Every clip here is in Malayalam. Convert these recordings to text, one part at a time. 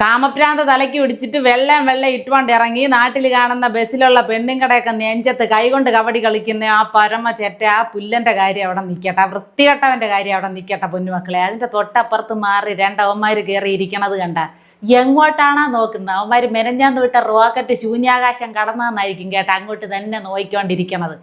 കാമപ്രാന്ത തലയ്ക്ക് പിടിച്ചിട്ട് വെള്ളം വെള്ളം ഇട്ടുകൊണ്ട് ഇറങ്ങി നാട്ടിൽ കാണുന്ന ബസ്സിലുള്ള പെണ്ണുങ്ങടെയൊക്കെ നെഞ്ചത്ത് കൈകൊണ്ട് കവടി കളിക്കുന്ന ആ പരമ ചെറ്റ ആ പുല്ലന്റെ കാര്യം അവിടെ നിൽക്കട്ടെ. വൃത്തികെട്ടവന്റെ കാര്യം അവിടെ നിൽക്കട്ടെ പൊന്നുമക്കളെ. അതിന്റെ തൊട്ടപ്പുറത്ത് മാറി രണ്ടവന്മാർ കയറി ഇരിക്കണത് കണ്ട. എങ്ങോട്ടാണാ നോക്കുന്നത്? അവന്മാർ മെനഞ്ഞാന്ന് വിട്ട റോക്കറ്റ് ശൂന്യാകാശം കടന്നാന്നായിരിക്കും കേട്ടോ അങ്ങോട്ട് തന്നെ നോക്കിക്കൊണ്ടിരിക്കണത്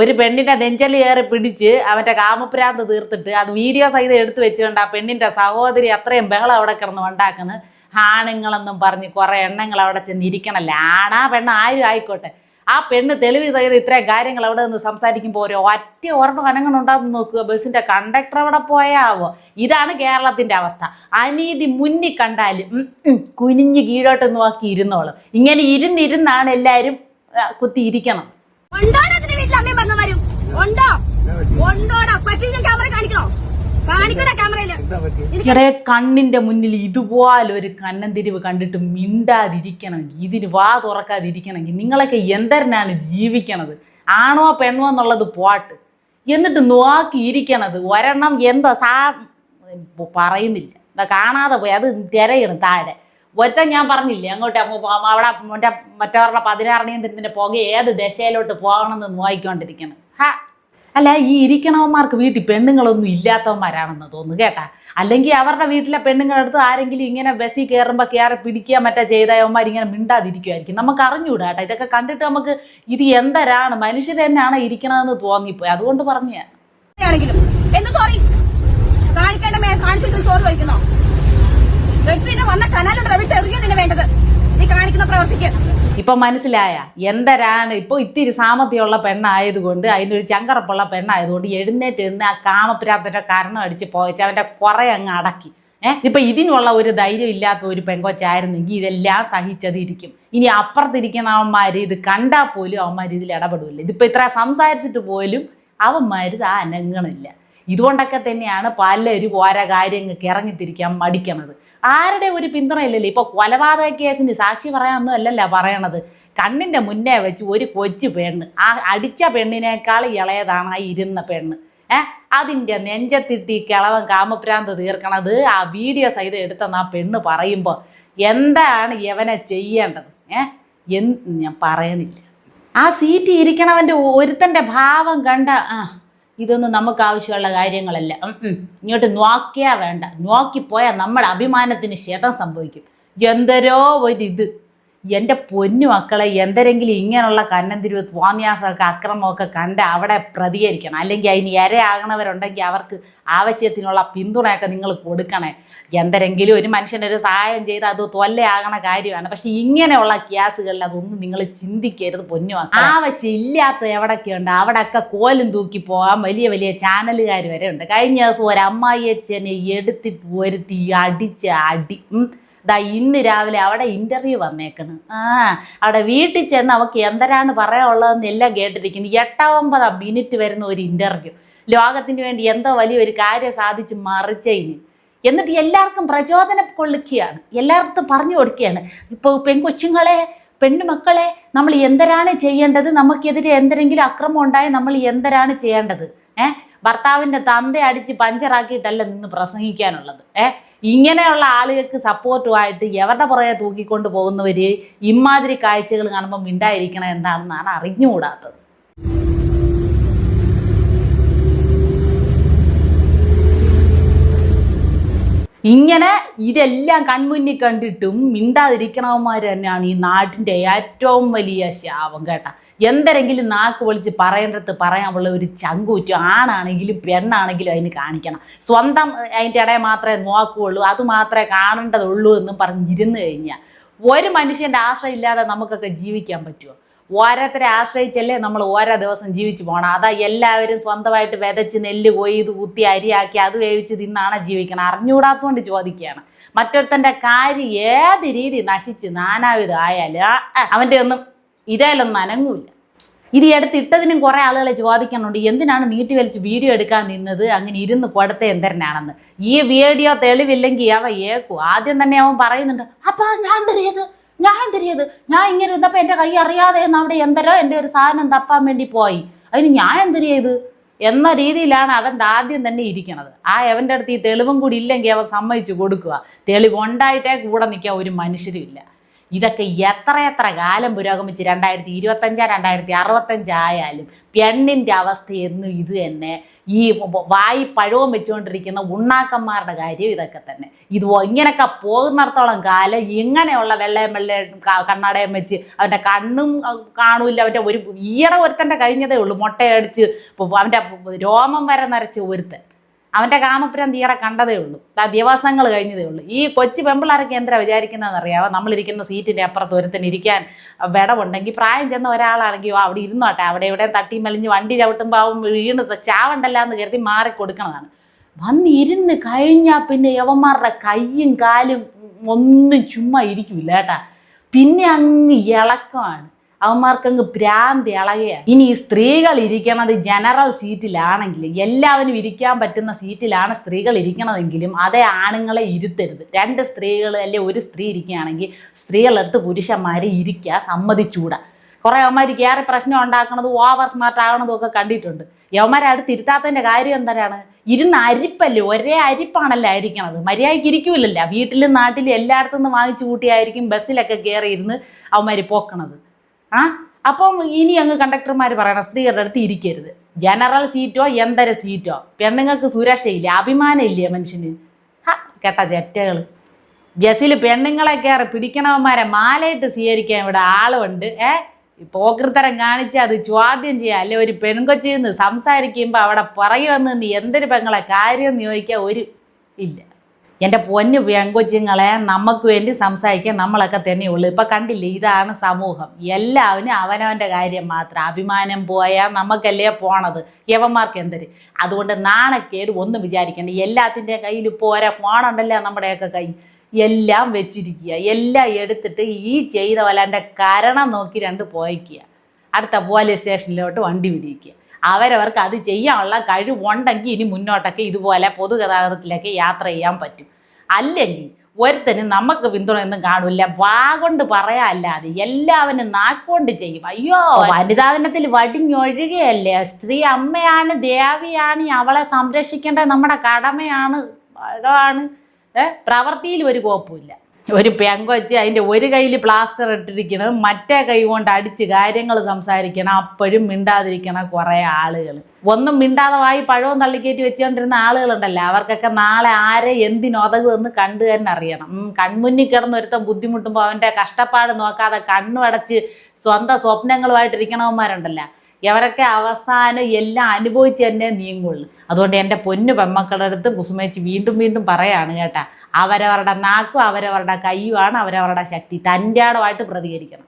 ഒരു പെണ്ണിന്റെ നെഞ്ചലി ഏറെ പിടിച്ച് അവന്റെ കാമപ്രാന്ത് തീർത്തിട്ട് അത് വീഡിയോ സഹിതം എടുത്തു വെച്ചുകൊണ്ട് ആ പെണ്ണിന്റെ സഹോദരി അത്രയും ബഹളം അവിടെ കിടന്ന് ഉണ്ടാക്കുന്നത് ആണുങ്ങളെന്നും പറഞ്ഞ് കുറെ എണ്ണങ്ങൾ അവിടെ ചെന്ന് ഇരിക്കണല്ലേ? ആണാ പെണ്ണ്? ആരും ആയിക്കോട്ടെ. ആ പെണ്ണ് തെളിവ് സഹിതം ഇത്രയും കാര്യങ്ങൾ അവിടെ നിന്ന് സംസാരിക്കുമ്പോൾ ഒരു ഒറ്റ ഒരെണ്ണം അനങ്ങണുണ്ടാന്ന് നോക്കുക. ബസ്സിന്റെ കണ്ടക്ടർ അവിടെ പോയാവോ? ഇതാണ് കേരളത്തിന്റെ അവസ്ഥ. അനീതി മുന്നിൽ കണ്ടാലും കുനിഞ്ഞ് കീഴോട്ട് നോക്കി ഇരുന്നോളും ഇങ്ങനെ ഇരുന്നിരുന്നാണ് എല്ലാവരും കുത്തിയിരിക്കണം. ഉണ്ടോടാ അതിന്റെ വീട്ടിൽ അമ്മയും വന്നു വരും ഉണ്ടോ? ഉണ്ടോടാ? പറ്റിയ ക്യാമറ കാണിക്കണോ? കണ്ണിന്റെ മുന്നിൽ ഇതുപോലെ ഒരു കന്നന്തിരിവ് കണ്ടിട്ട് മിണ്ടാതിരിക്കണമെങ്കിൽ ഇതിന് വാ തുറക്കാതിരിക്കണമെങ്കിൽ നിങ്ങളൊക്കെ എന്തരനാണ് ജീവിക്കണത്? ആണോ പെണ്ണോ എന്നുള്ളത് പോട്ട്. എന്നിട്ട് നോക്കിയിരിക്കണത് ഒരെണ്ണം എന്തോ സാ പറയുന്നില്ല. എന്താ കാണാതെ പോയി. അത് തിരയണം താഴെ. ഒരുത്തൻ ഞാൻ പറഞ്ഞില്ലേ അങ്ങോട്ട് അവിടെ മറ്റേ മറ്റവരുടെ പതിനാറിനെയും പുക ഏത് ദശയിലോട്ട് പോകണമെന്ന് നോക്കിക്കൊണ്ടിരിക്കണം ഹാ. അല്ല ഈ ഇരിക്കണവന്മാർക്ക് വീട്ടിൽ പെണ്ണുങ്ങളൊന്നും ഇല്ലാത്തവന്മാരാണെന്ന് തോന്നുന്നു കേട്ടാ. അല്ലെങ്കിൽ അവരുടെ വീട്ടിലെ പെണ്ണുങ്ങളെടുത്ത് ആരെങ്കിലും ഇങ്ങനെ ബസ്സിൽ കയറുമ്പോൾ കയറി പിടിക്കുക മറ്റേ ചെയ്തവന്മാർ ഇങ്ങനെ മിണ്ടാതിരിക്കുമായിരിക്കും നമുക്ക് അറിഞ്ഞൂടാ കേട്ടോ. ഇതൊക്കെ കണ്ടിട്ട് നമുക്ക് ഇത് എന്തരാണ്? മനുഷ്യർ തന്നെയാണ് ഇരിക്കണതെന്ന് തോന്നിപ്പോയി. അതുകൊണ്ട് പറഞ്ഞു ഞാൻ. ആണെങ്കിലും. എന്ത് സോറി ഇപ്പൊ മനസ്സിലായ. എന്തരാണ്? ഇപ്പൊ ഇത്തിരി സാമർത്ഥ്യമുള്ള പെണ്ണായതുകൊണ്ട് അതിനൊരു ചങ്കറപ്പുള്ള പെണ്ണായതുകൊണ്ട് എഴുന്നേറ്റ് നിന്ന് ആ കാമപ്രാന്തന്റെ കാരണം അടിച്ച് പോയച്ച് അവന്റെ കുറെ അങ്ങ് അടക്കി. ഏഹ് ഇപ്പൊ ഇതിനുള്ള ഒരു ധൈര്യം ഇല്ലാത്ത ഒരു പെങ്കൊച്ചായിരുന്നെങ്കിൽ ഇതെല്ലാം സഹിച്ചതിരിക്കും ഇനി അപ്പുറത്തിരിക്കുന്ന അവന്മാര് ഇത് കണ്ടാൽ പോലും അവന്മാർ ഇതിൽ ഇടപെടില്ല ഇതിപ്പോ ഇത്ര സംസാരിച്ചിട്ട് പോലും അവന്മാർ ഇത് അനങ്ങണില്ല. ഇതുകൊണ്ടൊക്കെ തന്നെയാണ് പലരും ഓരോ കാര്യങ്ങൾക്ക് ഇറങ്ങിത്തിരിക്കാൻ മടിക്കണത് ആരുടെ ഒരു പിന്തുണയില്ലല്ലോ? ഇപ്പൊ കൊലപാതക കേസിന് സാക്ഷി പറയാനൊന്നും അല്ലല്ല പറയണത്. കണ്ണിന്റെ മുന്നേ വെച്ച് ഒരു കൊച്ചു പെണ്ണ് ആ അടിച്ച പെണ്ണിനേക്കാൾ ഇളയതാണ് ആ ഇരുന്ന പെണ്ണ്. ഏ? അതിന്റെ നെഞ്ചത്തിട്ടി കിളവൻ കാമപ്രാന്ത് തീർക്കണത് ആ വീഡിയോ സഹിതം എടുത്തെന്ന് ആ പെണ്ണ് പറയുമ്പോൾ എന്താണ് ഇവനെ ചെയ്യേണ്ടത്? ഏ? എന്ത് ഞാൻ പറയണില്ല. ആ സീറ്റ് ഇരിക്കണവന്റെ ഒരുത്തന്റെ ഭാവം കണ്ട ആ. ഇതൊന്നും നമുക്ക് ആവശ്യമുള്ള കാര്യങ്ങളല്ല. ഇങ്ങോട്ട് നോക്കിയാ വേണ്ട. നോക്കിപ്പോയാൽ നമ്മുടെ അഭിമാനത്തിന് ക്ഷതം സംഭവിക്കും. എന്തരോ ഒരിത് എന്റെ പൊന്നു മക്കളെ എന്തെങ്കിലും ഇങ്ങനെയുള്ള കന്നന്തിരിവ് തോന്നിയാസമൊക്കെ അക്രമമൊക്കെ കണ്ട് അവിടെ പ്രതികരിക്കണം. അല്ലെങ്കിൽ അതിന് ഇരയാകണവരുണ്ടെങ്കിൽ അവർക്ക് ആവശ്യത്തിനുള്ള പിന്തുണയൊക്കെ നിങ്ങൾ കൊടുക്കണേ. എന്തെങ്കിലും ഒരു മനുഷ്യനൊരു സഹായം ചെയ്ത് അത് തൊല്ലയാകണ കാര്യമാണ്. പക്ഷെ ഇങ്ങനെയുള്ള കേസുകളിൽ അതൊന്നും നിങ്ങൾ ചിന്തിക്കരുത് പൊന്നു മക്കളെ. ആവശ്യമില്ലാത്ത എവിടെയൊക്കെയുണ്ട്? അവിടെയൊക്കെ കോലും തൂക്കി പോകാൻ വലിയ വലിയ ചാനലുകാർ വരെ ഉണ്ട്. കഴിഞ്ഞ ദിവസം ഒരു അമ്മായി അച്ഛനെ എടുത്തിട്ട് ഒരുത്തി അടിച്ച് അടി. ദാ ഇന്ന് രാവിലെ അവിടെ ഇന്റർവ്യൂ വന്നേക്കണ്. ആ അവിടെ വീട്ടിൽ ചെന്ന് അവക്ക് എന്തരാണ് പറയാനുള്ളതെന്ന് എല്ലാം കേട്ടിരിക്കുന്നു. എട്ടാവുമ്പതാ മിനിറ്റ് വരുന്ന ഒരു ഇന്റർവ്യൂ ലോകത്തിന് വേണ്ടി എന്തോ വലിയൊരു കാര്യം സാധിച്ച് മറിച്ചതിന് എന്നിട്ട് എല്ലാവർക്കും പ്രചോദന കൊള്ളിക്കുകയാണ്. എല്ലാവർക്കും പറഞ്ഞു കൊടുക്കുകയാണ്. ഇപ്പോൾ പെൺകൊച്ചുങ്ങളെ പെണ്ണുമക്കളെ നമ്മൾ എന്തരാണ് ചെയ്യേണ്ടത്? നമുക്കെതിരെ എന്തെങ്കിലും അക്രമം ഉണ്ടായാൽ നമ്മൾ എന്തരാണ് ചെയ്യേണ്ടത്? ഏഹ് ഭർത്താവിന്റെ തന്ത അടിച്ച് പഞ്ചറാക്കിയിട്ടല്ല നിന്ന് പ്രസംഗിക്കാനുള്ളത്. ഏ? ഇങ്ങനെയുള്ള ആളുകൾക്ക് സപ്പോർട്ടുമായിട്ട് എവരുടെ പുറകെ തൂക്കിക്കൊണ്ട് പോകുന്നവര് ഇമാതിരി കാഴ്ചകൾ കാണുമ്പോൾ മിണ്ടായിരിക്കണം എന്താണെന്നാണ് അറിഞ്ഞുകൂടാത്തത്. ഇങ്ങനെ ഇതെല്ലാം കൺമുന്നിൽ കണ്ടിട്ടും മിണ്ടാതിരിക്കണവന്മാർ തന്നെയാണ് ഈ നാട്ടിന്റെ ഏറ്റവും വലിയ ശാപം കേട്ടാ. എന്തെങ്കിലും നാക്ക് വിളിച്ച് പറയേണ്ടത് പറയാനുള്ള ഒരു ചങ്കൂറ്റം ആണാണെങ്കിലും പെണ്ണാണെങ്കിലും അതിന് കാണിക്കണം. സ്വന്തം അതിന്റെ ഇടയിൽ മാത്രമേ നോക്കുകയുള്ളൂ അത് മാത്രമേ കാണേണ്ടതുള്ളൂ എന്നും പറഞ്ഞിരുന്നു കഴിഞ്ഞാൽ ഒരു മനുഷ്യന്റെ ആശ്രയം ഇല്ലാതെ നമുക്കൊക്കെ ജീവിക്കാൻ പറ്റുമോ ഓരോരുത്തരെ ആശ്രയിച്ചല്ലേ നമ്മൾ ഓരോ ദിവസം ജീവിച്ചു പോകണം അതാ എല്ലാവരും സ്വന്തമായിട്ട് വിതച്ച് നെല്ല് കൊയ്ത് കുത്തി അരിയാക്കി അത് വേവിച്ച് തിന്നാണ് ജീവിക്കണം അറിഞ്ഞുകൂടാത്തതുകൊണ്ട് ചോദിക്കുകയാണ്. മറ്റൊരുത്തന്റെ കാര്യം ഏത് രീതി നശിച്ച് നാനാവിധം ആയാലും അവന്റെ ഒന്നും ഇതേലൊന്നും അനങ്ങൂല ഇത് എടുത്തിട്ടതിനും കുറേ ആളുകളെ ചോദിക്കുന്നുണ്ട് എന്തിനാണ് നീട്ടി വലിച്ച് വീഡിയോ എടുക്കാൻ നിന്നത്? അങ്ങനെ ഇരുന്ന് കൊടുത്ത എന്തരനാണെന്ന്? ഈ വീഡിയോ തെളിവില്ലെങ്കിൽ അവ ഏക്കു. ആദ്യം തന്നെ അവൻ പറയുന്നുണ്ട് അപ്പം ഞാൻ തരിയത് ഞാൻ തിരിയത് ഞാൻ ഇങ്ങനെ ഇരുന്നപ്പോൾ എന്റെ കൈ അറിയാതെ എന്ന് അവിടെ എന്തരോ എന്റെ ഒരു സാധനം തപ്പാൻ വേണ്ടി പോയി. അതിന് ഞാൻ എന്തിരിയത് എന്ന രീതിയിലാണ് അവൻ ആദ്യം തന്നെ ഇരിക്കണത്. ആ അവന്റെ അടുത്ത് ഈ തെളിവും കൂടി ഇല്ലെങ്കിൽ അവൻ സമ്മതിച്ചു കൊടുക്കുക. തെളിവുണ്ടായിട്ടേ കൂടെ നിൽക്കാൻ ഒരു മനുഷ്യരും ഇല്ല. ഇതൊക്കെ എത്ര എത്ര കാലം പുരോഗമിച്ച് രണ്ടായിരത്തി ഇരുപത്തഞ്ച് രണ്ടായിരത്തി അറുപത്തഞ്ചായാലും പെണ്ണിന്റെ അവസ്ഥ എന്നും ഇത് തന്നെ. ഈ വായി പഴവും വെച്ചുകൊണ്ടിരിക്കുന്ന ഉണ്ണാക്കന്മാരുടെ കാര്യം ഇതൊക്കെ തന്നെ. ഇത് ഇങ്ങനെയൊക്കെ പോകുന്നിടത്തോളം കാലം ഇങ്ങനെയുള്ള വെള്ളയും വെള്ളയും കണ്ണടയും വെച്ച് അവന്റെ കണ്ണും കാണൂല അവന്റെ ഒരു ഈയിടെ ഒരുത്തന്റെ കഴിഞ്ഞതേ ഉള്ളൂ. മുട്ടയടിച്ച് അവന്റെ രോമം വരെ നരച്ച് ഒരുത്തൻ. അവന്റെ കാമപ്രാന്തി ഈയിടെ കണ്ടതേ ഉള്ളൂ. ആ ദിവസങ്ങൾ കഴിഞ്ഞതേ ഉള്ളൂ. ഈ കൊച്ചു പെമ്പിളാരൊക്കെ എന്താ വിചാരിക്കുന്നതെന്ന് അറിയാമോ നമ്മളിരിക്കുന്ന സീറ്റിന്റെ അപ്പുറത്ത് ഒരുത്തൻ ഇരിക്കാൻ വിടവുണ്ടെങ്കിൽ പ്രായം ചെന്ന ഒരാളാണെങ്കിൽ അവിടെ ഇരുന്നോട്ടെ. അവിടെ ഇവിടെ തട്ടി മെലിഞ്ഞ് വണ്ടി ചവിട്ടുമ്പോൾ അവൻ വീണ് ചാവണ്ടല്ല എന്ന് കരുതി മാറി കൊടുക്കണതാണ്. വന്നിരുന്ന് കഴിഞ്ഞാൽ പിന്നെ യവന്മാരുടെ കൈയും കാലും ഒന്നും ചുമ്മാ ഇരിക്കില്ല കേട്ടാ. പിന്നെ അങ്ങ് ഇളക്കമാണ്. അവന്മാർക്കങ്ങ് ഭ്രാന്ത് ഇളകുകയാണ് ഇനി സ്ത്രീകൾ ഇരിക്കണത് ജനറൽ സീറ്റിലാണെങ്കിൽ എല്ലാവരും ഇരിക്കാൻ പറ്റുന്ന സീറ്റിലാണ് സ്ത്രീകൾ ഇരിക്കണതെങ്കിലും അതേ ആണുങ്ങളെ ഇരുത്തരുത്. രണ്ട് സ്ത്രീകൾ അല്ലെ ഒരു സ്ത്രീ ഇരിക്കുകയാണെങ്കിൽ സ്ത്രീകളെടുത്ത് പുരുഷന്മാരെ ഇരിക്കുക സമ്മതിച്ചൂടാ. കുറേ അവന്മാർക്ക് ഏറെ പ്രശ്നം ഉണ്ടാക്കണത് ഓവർ സ്മാർട്ട് ആകണതും ഒക്കെ കണ്ടിട്ടുണ്ട്. യവന്മാരെ അടുത്ത് ഇരുത്താത്തതിന്റെ കാര്യം എന്താണ്? ഇരുന്ന് അരിപ്പല്ലേ? ഒരേ അരിപ്പാണല്ലോ ആയിരിക്കണത് മര്യാദയ്ക്ക് ഇരിക്കൂലല്ല. വീട്ടിലും നാട്ടിലും എല്ലായിടത്തുനിന്ന് വാങ്ങിച്ചു കൂട്ടിയായിരിക്കും ബസ്സിലൊക്കെ കയറി ഇരുന്ന് അവന്മാർ പോക്കണത്. ആ? അപ്പം ഇനി അങ്ങ് കണ്ടക്ടർമാർ പറയണം സ്ത്രീകളുടെ അടുത്ത് ഇരിക്കരുത്. ജനറൽ സീറ്റോ എന്തര സീറ്റോ പെണ്ണുങ്ങൾക്ക് സുരക്ഷയില്ല അഭിമാനം ഇല്ലേ മനുഷ്യന്? ഹ കേട്ട ചെറ്റകൾ ബസ്സിൽ പെണ്ണുങ്ങളെ കയറി പിടിക്കണവന്മാരെ മാലയിട്ട് സ്വീകരിക്കാൻ ഇവിടെ ആളുണ്ട്. ഏ? പോക്കൃത്തരം കാണിച്ച് അത് ചോദ്യം ചെയ്യുക അല്ലെ ഒരു പെൺകൊച്ചിൽ നിന്ന് സംസാരിക്കുമ്പോൾ അവിടെ പുറകെ വന്ന് എന്തൊരു പെങ്ങളെ കാര്യം ചോദിക്കാൻ ഒരു ഇല്ല. എന്റെ പൊന്നു പെങ്കൊച്ചുങ്ങളെ നമുക്ക് വേണ്ടി സംസാരിക്കാൻ നമ്മളൊക്കെ തന്നെയുള്ളൂ ഇപ്പം കണ്ടില്ലേ ഇതാണ് സമൂഹം. എല്ലാവരും അവനവന്റെ കാര്യം മാത്രം. അഭിമാനം പോയാൽ നമുക്കല്ലേ പോണത്? യവന്മാർക്ക് എന്തൊരു അതുകൊണ്ട് നാണക്കേട് ഒന്നും വിചാരിക്കേണ്ട. എല്ലാത്തിന്റെ കയ്യിൽ ഇപ്പോൾ ഓരോ ഫോണുണ്ടല്ലോ നമ്മുടെയൊക്കെ കൈ എല്ലാം വെച്ചിരിക്കുക. എല്ലാം എടുത്തിട്ട് ഈ ചെയ്ത വല്ലാന്റെ കരണം നോക്കി രണ്ട് പോയിക്കുക. അടുത്ത പോലീസ് സ്റ്റേഷനിലോട്ട് വണ്ടി പിടിക്കുക അവരവർക്ക് അത് ചെയ്യാനുള്ള കഴിവുണ്ടെങ്കിൽ ഇനി മുന്നോട്ടൊക്കെ ഇതുപോലെ പൊതുഗതാഗതത്തിലൊക്കെ യാത്ര ചെയ്യാൻ പറ്റും. അല്ലെങ്കിൽ ഒരുത്തനും നമുക്ക് പിന്തുണയൊന്നും കാണില്ല. വാ കൊണ്ട് പറയാല്ലാതെ എല്ലാവനും നാക്കുകൊണ്ട് ചെയ്യും. അയ്യോ വനിതാ ദിനത്തിൽ വടിഞ്ഞൊഴുകയല്ലേ? സ്ത്രീ അമ്മയാണ് ദേവിയാണ് അവളെ സംരക്ഷിക്കേണ്ടത് നമ്മുടെ കടമയാണ് അതാണ് ഏ പ്രവൃത്തിയിൽ ഒരു കുഴപ്പമില്ല ഒരു പെങ്കൊച്ച് അതിന്റെ ഒരു കയ്യിൽ പ്ലാസ്റ്റർ ഇട്ടിരിക്കണം. മറ്റേ കൈ കൊണ്ട് അടിച്ച് കാര്യങ്ങൾ സംസാരിക്കണം. അപ്പോഴും മിണ്ടാതിരിക്കണം കുറേ ആളുകൾ ഒന്നും മിണ്ടാതെ വായി പഴവും തള്ളിക്കയറ്റി വെച്ചുകൊണ്ടിരുന്ന ആളുകളുണ്ടല്ലോ? അവർക്കൊക്കെ നാളെ ആരെ എന്തിനൊതകുമെന്ന് കണ്ടു തന്നെ അറിയണം. കൺമുന്നിൽ കിടന്ന് ഒരുത്തൻ ബുദ്ധിമുട്ടുമ്പോൾ അവന്റെ കഷ്ടപ്പാട് നോക്കാതെ കണ്ണു അടച്ച് സ്വന്തം സ്വപ്നങ്ങളുമായിട്ടിരിക്കണവന്മാരുണ്ടല്ലോ? ഇവരൊക്കെ അവസാനം എല്ലാം അനുഭവിച്ച് തന്നെ നീങ്ങുള്ളൂ. അതുകൊണ്ട് എന്റെ പൊന്നു പെമ്മക്കളുടെ അടുത്ത് കുസുമേച്ച് വീണ്ടും വീണ്ടും പറയാണ് കേട്ടാ അവരവരുടെ നാക്കും അവരവരുടെ കയ്യുമാണ് അവരവരുടെ ശക്തി. തന്റെ പ്രതികരിക്കണം.